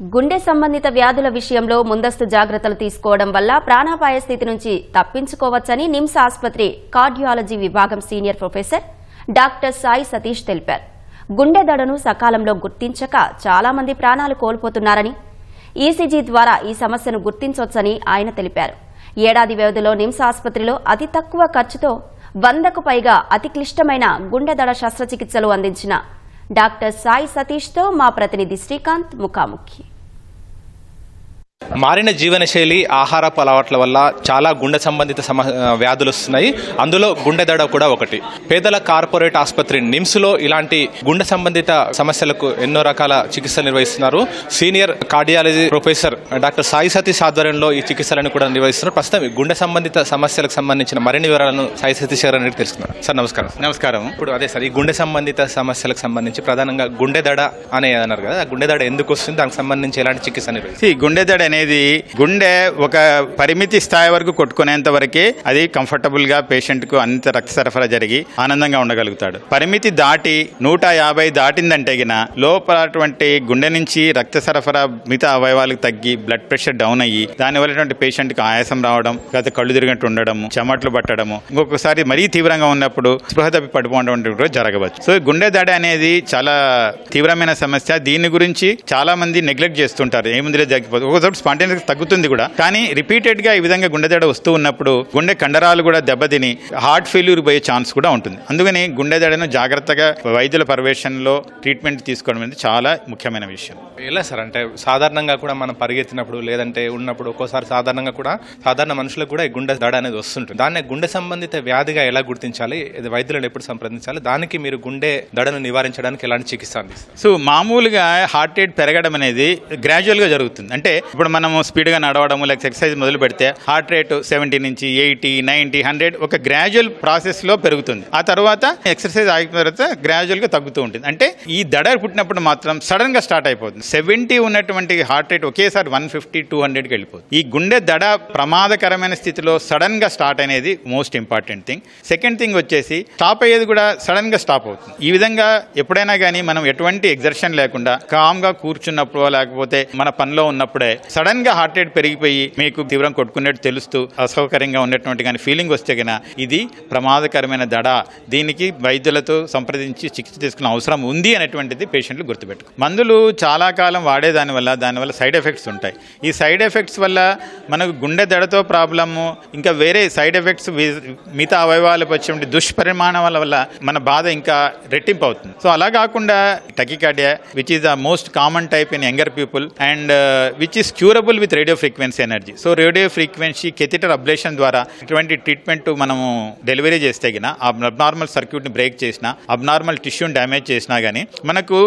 గుండె సంబంధిత వ్యాధుల విషయంలో ముందస్తు జాగ్రత్తలు తీసుకోవడం వల్ల ప్రాణాపాయ స్థితి నుంచి తప్పించుకోవచ్చని నిమ్స్ ఆసుపత్రి కార్డియాలజీ విభాగం senior professor doctor Sai Satish తెలిపారు. గుండె దడను సకాలంలో గుర్తించక చాలా మంది ప్రాణాలు కోల్పోతున్నారని ఈసీజీ ద్వారా ఈ సమస్యను గుర్తించవచ్చని ఆయన తెలిపారు. ఏడాది వ్యవధిలో నిమ్స్ ఆసుపత్రిలో అతి తక్కువ ఖర్చుతో వందకు పైగా అతి క్లిష్టమైన గుండె దడ శస్త్రచికిత్సలు అందించిన డాక్టర్ సాయి సతీష్తో మా ప్రతినిధి శ్రీకాంత్ ముఖాముఖి. మారిన జీవనశైలి ఆహారపు అలవాట్ల వల్ల చాలా గుండె సంబంధిత సమ వ్యాధులు వస్తున్నాయి. అందులో గుండె దడ కూడా ఒకటి. పేదల కార్పొరేట్ ఆసుపత్రి నిమ్స్లో ఇలాంటి గుండె సంబంధిత సమస్యలకు ఎన్నో రకాల చికిత్సలు నిర్వహిస్తున్నారు. Senior cardiology professor doctor Sai Satish ఆధ్వర్యంలో ఈ చికిత్సలను కూడా నిర్వహిస్తున్నారు. ప్రస్తుతం ఈ గుండె సంబంధిత సమస్యలకు సంబంధించిన మరిన్ని వివరాలను సాయి సతీష్ గారు అనేది తెలుసుకున్నారు. సార్ నమస్కారం. నమస్కారం. ఇప్పుడు అదే సార్ ఈ గుండె సంబంధిత సమస్యలకు సంబంధించి ప్రధానంగా గుండె దడ అనే అన్నారు కదా ఆ గుండె దడ ఎందుకు వస్తుంది? దానికి సంబంధించి ఎలాంటి చికిత్స నిర్వహిస్తారు? See, గుండె దడ అనేది గుండె ఒక పరిమితి స్థాయి వరకు కొట్టుకునేంత వరకే అది కంఫర్టబుల్గా పేషెంట్కు అంత రక్త సరఫరా జరిగి ఆనందంగా ఉండగలుగుతాడు. పరిమితి దాటి నూట యాభై దాటిందంటే గిన లోపలటువంటి గుండె నుంచి రక్త సరఫరా మిగతా అవయవాలకు తగ్గి బ్లడ్ ప్రెషర్ డౌన్ అయ్యి దాని వల్ల పేషెంట్కి ఆయాసం రావడం గత కళ్ళు తిరిగినట్టు ఉండడము చెమట్లు పట్టడము ఇంకొకసారి మరీ తీవ్రంగా ఉన్నప్పుడు స్పృహ తప్పి పడిపోవడం కూడా జరగవచ్చు. సో గుండె దాడి అనేది చాలా తీవ్రమైన సమస్య. దీని గురించి చాలా మంది నెగ్లెక్ట్ చేస్తుంటారు. ఏముందిలే జరిగిపోతుంది ఒకసారి స్పాంటేనియస్ తగ్గుతుంది కూడా. కానీ రిపీటెడ్గా ఈ విధంగా గుండె దడ వస్తూ ఉన్నప్పుడు గుండె కండరాలు కూడా దెబ్బతిని హార్ట్ ఫెయిల్యూర్ పోయే ఛాన్స్ కూడా ఉంటుంది. అందుకని గుండె దడను జాగ్రత్తగా వైద్యుల పర్యవేక్షణలో ట్రీట్మెంట్ తీసుకోవడం అనేది చాలా ముఖ్యమైన విషయం. ఎలా సార్? అంటే సాధారణంగా కూడా మనం పరిగెత్తినప్పుడు లేదంటే ఉన్నప్పుడు ఒక్కోసారి సాధారణంగా కూడా సాధారణ మనుషులకు కూడా ఈ గుండె దడ అనేది వస్తుంటుంది. దాన్ని గుండె సంబంధిత వ్యాధిగా ఎలా గుర్తించాలి? ఇది వైద్యులను ఎప్పుడు సంప్రదించాలి? దానికి మీరు గుండె దడను నివారించడానికి ఎలాంటి చికిత్స అందిస్తారు? సో మామూలుగా హార్ట్ రేట్ పెరగడం అనేది గ్రాడ్యువల్గా జరుగుతుంది. అంటే ఇప్పుడు మనము స్పీడ్గా నడవడము లేకపోతే ఎక్సర్సైజ్ మొదలు పెడితే హార్ట్ రేట్ సెవెంటీ నుంచి ఎయిటీ నైంటీ హండ్రెడ్ ఒక గ్రాడ్యువల్ ప్రాసెస్లో పెరుగుతుంది. ఆ తర్వాత ఎక్సర్సైజ్ ఆగిన తర్వాత గ్రాడ్యువల్గా తగ్గుతూ ఉంటుంది. అంటే ఈ దడ పుట్టినప్పుడు మాత్రం సడన్గా స్టార్ట్ అయిపోతుంది. సెవెంటీ ఉన్నటువంటి హార్ట్ రేట్ ఒకేసారి వన్ ఫిఫ్టీ టూ హండ్రెడ్కి వెళ్ళిపోతుంది. ఈ గుండె దడ ప్రమాదకరమైన స్థితిలో సడన్గా స్టార్ట్ అనేది most important thing second thing వచ్చేసి స్టాప్ అయ్యేది కూడా సడన్గా స్టాప్ అవుతుంది. ఈ విధంగా ఎప్పుడైనా కానీ మనం ఎటువంటి ఎగ్జర్షన్ లేకుండా కామ్గా కూర్చున్నప్పుడు లేకపోతే మన పనిలో ఉన్నప్పుడే సడన్గా హార్ట్ రేట్ పెరిగిపోయి మీకు తీవ్రం కొట్టుకున్నట్టు తెలుస్తూ అసౌకర్యంగా ఉన్నటువంటి కానీ ఫీలింగ్ వస్తే కనుక ఇది ప్రమాదకరమైన దడ. దీనికి వైద్యులతో సంప్రదించి చికిత్స తీసుకునే అవసరం ఉంది అనేటువంటిది పేషెంట్లు గుర్తుపెట్టుకు. మందులు చాలా కాలం వాడేదాని వల్ల దానివల్ల సైడ్ ఎఫెక్ట్స్ ఉంటాయి. ఈ సైడ్ ఎఫెక్ట్స్ వల్ల మనకు గుండె దడతో ప్రాబ్లము ఇంకా వేరే సైడ్ ఎఫెక్ట్స్ మిగతా అవయవాలకు వచ్చేటువంటి దుష్పరిమాణాల వల్ల మన బాధ ఇంకా రెట్టింపు అవుతుంది సో అలా కాకుండా tachycardia which is the most common type in younger people and which is curable with radio frequency energy. So radio frequency catheter ablation ద్వారా ఇటువంటి ట్రీట్మెంట్ మనము డెలివరీ చేస్తే గిన అబ్నార్మల్ సర్క్యూట్ని బ్రేక్ చేసినా అబ్నార్మల్ టిష్యూని డ్యామేజ్ చేసినా కానీ మనకు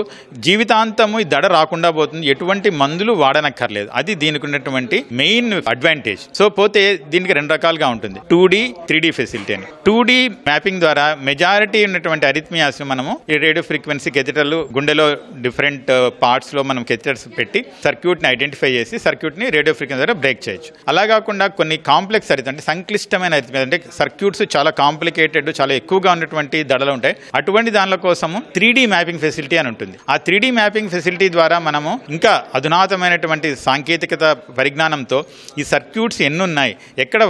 జీవితాంతము ఈ దడ రాకుండా పోతుంది. ఎటువంటి మందులు వాడనక్కర్లేదు. అది దీనికి ఉన్నటువంటి మెయిన్ అడ్వాంటేజ్. సో పోతే దీనికి రెండు రకాలుగా ఉంటుంది. Two D three D facility అని. టూ డి మ్యాపింగ్ ద్వారా మెజారిటీ ఉన్నటువంటి అరిథ్మియాస్ మనము ఈ రేడియో ఫ్రీక్వెన్సీ కెథిటర్లు గుండెలో డిఫరెంట్ పార్ట్స్లో మనం కెథిటర్స్ పెట్టి సర్క్యూట్ని ఐడెంటిఫై చేసి సర్క్యూట్ని రేడియో ఫ్రీక్వెన్సీ ద్వారా బ్రేక్ చేయొచ్చు. అలా కాకుండా కొన్ని కాంప్లెక్స్ అరిథ్ అంటే సంక్లిష్టమైన అరిథ్మియా అంటే సర్క్యూట్స్ చాలా కాంప్లికేటెడ్ చాలా ఎక్కువగా ఉన్నటువంటి దడలు ఉంటాయి. అటువంటి దానిల కోసము త్రీ డి మ్యాపింగ్ ఫెసిలిటీ అని ఉంటుంది. ఆ త్రీ డి మ్యాపింగ్ ఫెసిలిటీ ద్వారా మనము ఇంకా అధునాతమైనటువంటి సాంకేతికత పరిజ్ఞానంతో ఈ సర్క్యూట్స్ ఎన్ని ఉన్నాయి ఎక్కడ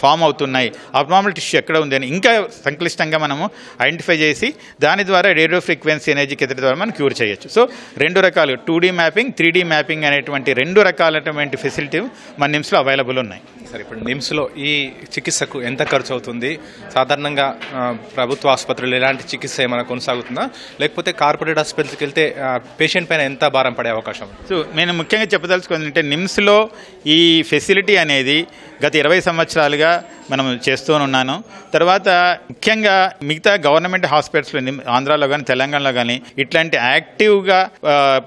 ఫామ్ అవుతున్నాయి అబ్నార్మల్ టిష్యూ ఎక్కడ ఉంది అని ఇంకా సంక్లిష్టంగా మనము ఐడెంటిఫై చేసి దాని ద్వారా రేడియో ఫ్రీక్వెన్సీ ఎనర్జీ కెథిటర్ ద్వారా మనం క్యూర్ చేయొచ్చు. సో రెండు రకాలు టూ మ్యాపింగ్ త్రీ మ్యాపింగ్ అనేటువంటి రెండు రకాలైనటువంటి ఫెసిలిటీ మన నిమ్స్లో అవైలబుల్ ఉన్నాయి. సరే ఇప్పుడు నిమ్స్లో ఈ చికిత్సకు ఎంత ఖర్చు అవుతుంది? సాధారణంగా ప్రభుత్వ ఆసుపత్రులు ఎలాంటి చికిత్స ఏమైనా కొనసాగుతుందా? లేకపోతే కార్పొరేట్ ఆసుపత్రికి వెళ్తే పేషెంట్ పైన ఎంత భారం పడే అవకాశం? సో నేను ముఖ్యంగా చెప్పదలుచుకుంది అంటే నిమ్స్లో ఈ ఫెసిలిటీ అనేది గత ఇరవై సంవత్సరాలుగా మనం చేస్తూ ఉన్నాను తర్వాత ముఖ్యంగా మిగతా గవర్నమెంట్ హాస్పిటల్స్ ఆంధ్రాలో కానీ తెలంగాణలో కానీ ఇట్లాంటి యాక్టివ్గా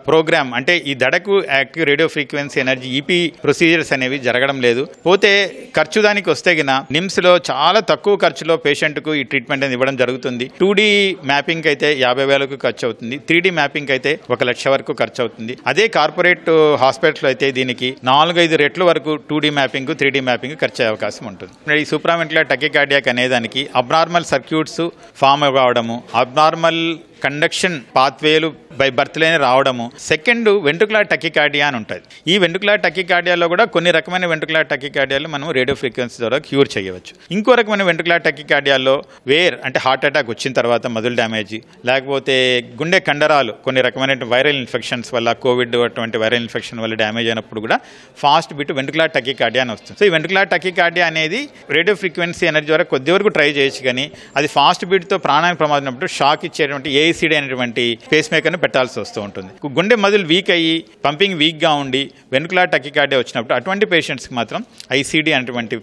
ప్రోగ్రామ్ అంటే ఈ దడకు active radio frequency energy EP procedures అనేవి జరగడం లేదు. పోతే ఖర్చు దానికి వస్తే గిన నిమ్స్లో చాలా తక్కువ ఖర్చులో పేషెంట్కు ఈ ట్రీట్మెంట్ అనేది ఇవ్వడం జరుగుతుంది. టూ డి మ్యాపింగ్ అయితే యాభై వేలకు ఖర్చు అవుతుంది. త్రీ డి మ్యాపింగ్ అయితే ఒక లక్ష వరకు ఖర్చు అవుతుంది. అదే కార్పొరేట్ హాస్పిటల్ అయితే దీనికి నాలుగైదు రెట్ల వరకు two D mapping three D mapping ఖర్చు అయ్యే అవకాశం ఉంటుంది. ఈ సూప్రామెంట్ల టకికార్డియాక్ అనేదానికి అబ్నార్మల్ సర్క్యూట్స్ ఫామ్ కావడము అబ్నార్మల్ కండక్షన్ పాత్వేలు బై బర్త్లోనే రావడము. సెకండ్ వెంట్రుకులా టకికార్డియా అని ఉంటుంది. ఈ వెంట్రుకులా టకికార్డియాలో కూడా కొన్ని రకమైన వెంట్రుకులా టకికార్డియాలు మనం రేడియో ఫ్రీక్వెన్సీ ద్వారా క్యూర్ చేయవచ్చు. ఇంకో రకమైన వెంట్రుకులా టకికార్డియాలో వేర్ అంటే హార్ట్ అటాక్ వచ్చిన తర్వాత మధుల డ్యామేజ్ లేకపోతే గుండె కండరాలు కొన్ని రకమైన వైరల్ ఇన్ఫెక్షన్స్ వల్ల కోవిడ్ అటువంటి వైరల్ ఇన్ఫెక్షన్ వల్ల డ్యామేజ్ అయినప్పుడు కూడా ఫాస్ట్ బిట్ వెంట్రుకులా టకికార్డియా అని వస్తుంది. సో ఈ వెంట్రుకులా టకికార్డియా అనేది రేడియో ఫ్రీక్వెన్సీ ఎనర్జీ ద్వారా కొద్ది వరకు ట్రై చేయొచ్చు కానీ అది ఫాస్ట్ బీట్తో ప్రాణానికి ప్రమాదం ఉన్నప్పుడు షాక్ ఇచ్చేటువంటి ఏఐసిడి అనేటువంటి పేస్ మేకర్ని పెట్టాల్సి వస్తూ ఉంటుంది. గుండె మదులు వీక్ అయ్యి పంపింగ్ వీక్గా ఉండి వెనుకలా టకికార్డియా వచ్చినప్పుడు అటువంటి పేషెంట్స్కి మాత్రం ఐసీడీ అనేటువంటి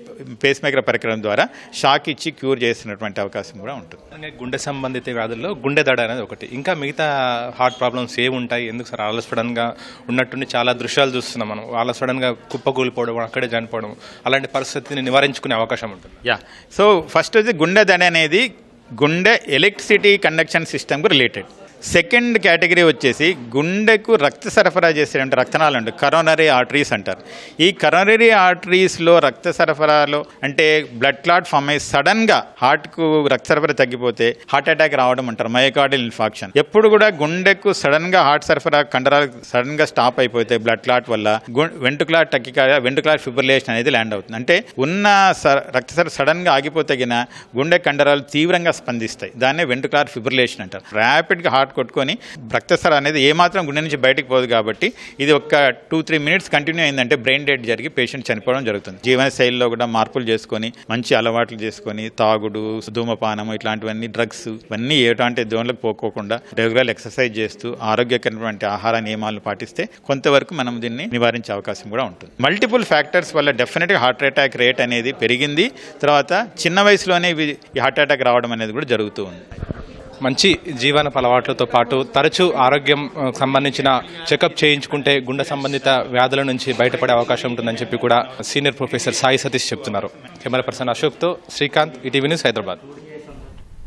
పేస్ మేకర్ పరికరం ద్వారా షాక్ ఇచ్చి క్యూర్ చేసినటువంటి అవకాశం కూడా ఉంటుంది. గుండె సంబంధిత వ్యాధుల్లో గుండె దడ అనేది ఒకటి. ఇంకా మిగతా హార్ట్ ప్రాబ్లమ్స్ ఏ ఉంటాయి? ఎందుకు సార్? ఆల సడన్గా ఉన్నట్టుండి చాలా దృశ్యాలు చూస్తున్నాం మనం. వాళ్ళ సడన్గా కుప్పకూలిపోవడం అక్కడే చనిపోవడం అలాంటి పరిస్థితిని నివారించుకునే అవకాశం ఉంటుంది. యా. సో ఫస్ట్ వచ్చి గుండె దడ అనేది గుండె ఎలక్ట్రిసిటీ కండక్షన్ సిస్టమ్కు రిలేటెడ్ సెకండ్ కేటగిరీ వచ్చేసి గుండెకు రక్త సరఫరా చేసేటువంటి రక్తనాలు అంటారు కరోనరీ ఆర్టరీస్ అంటారు. ఈ కరోనరీ ఆర్టరీస్లో రక్త సరఫరాలో అంటే బ్లడ్ క్లాట్ ఫామ్ అయ్యి సడన్గా హార్ట్కు రక్త సరఫరా తగ్గిపోతే హార్ట్ అటాక్ రావడం అంటారు. Myocardial infarction. ఎప్పుడు కూడా గుండెకు సడన్గా హార్ట్ సరఫరా కండరాలు సడన్గా స్టాప్ అయిపోతే బ్లడ్ క్లాట్ వల్ల వెంటుక్లాట్ టక్కికా వెంటుక్లాట్ ఫిబ్రిలేషన్ అనేది ల్యాండ్ అవుతుంది. అంటే ఉన్న స- రక్త సరఫరా సడన్గా ఆగిపోతే గిన గుండె కండరాలు తీవ్రంగా స్పందిస్తాయి. దాన్నే వెంటుక్లార్ ఫిబ్రిలేషన్ అంటారు. ర్యాపిడ్గా హార్ట్ కొట్టుకొని రక్తసర అనేది ఏమాత్రం గుండె నుంచి బయటికి పోదు కాబట్టి ఇది ఒక టూ త్రీ మినిట్స్ కంటిన్యూ అయిందంటే బ్రెయిన్ డెడ్ జరిగి పేషెంట్ చనిపోవడం జరుగుతుంది. జీవన శైలిలో కూడా మార్పులు చేసుకొని మంచి అలవాట్లు చేసుకొని తాగుడు ధూమపానము ఇట్లాంటివన్నీ డ్రగ్స్ ఇవన్నీ ఏటువంటి దోన్లకు పోకోకుండా రెగ్యులర్ ఎక్సర్సైజ్ చేస్తూ ఆరోగ్యకరమైన ఆహార నియమాలను పాటిస్తే కొంతవరకు మనం దీన్ని నివారించే అవకాశం కూడా ఉంటుంది. మల్టిపుల్ ఫ్యాక్టర్స్ వల్ల డెఫినెట్గా హార్ట్ అటాక్ రేట్ అనేది పెరిగింది. తర్వాత చిన్న వయసులోనే ఇవి హార్ట్ అటాక్ రావడం అనేది కూడా జరుగుతూ ఉంది. మంచి జీవన అలవాట్లతో పాటు తరచూ ఆరోగ్యం సంబంధించిన చెకప్ చేయించుకుంటే గుండె సంబంధిత వ్యాధుల నుంచి బయటపడే అవకాశం ఉంటుందని చెప్పి కూడా సీనియర్ ప్రొఫెసర్ సాయి సతీష్ చెప్తున్నారు. కెమెరా పర్సన్ అశోక్తో శ్రీకాంత్ ఈటీవీ న్యూస్ హైదరాబాద్.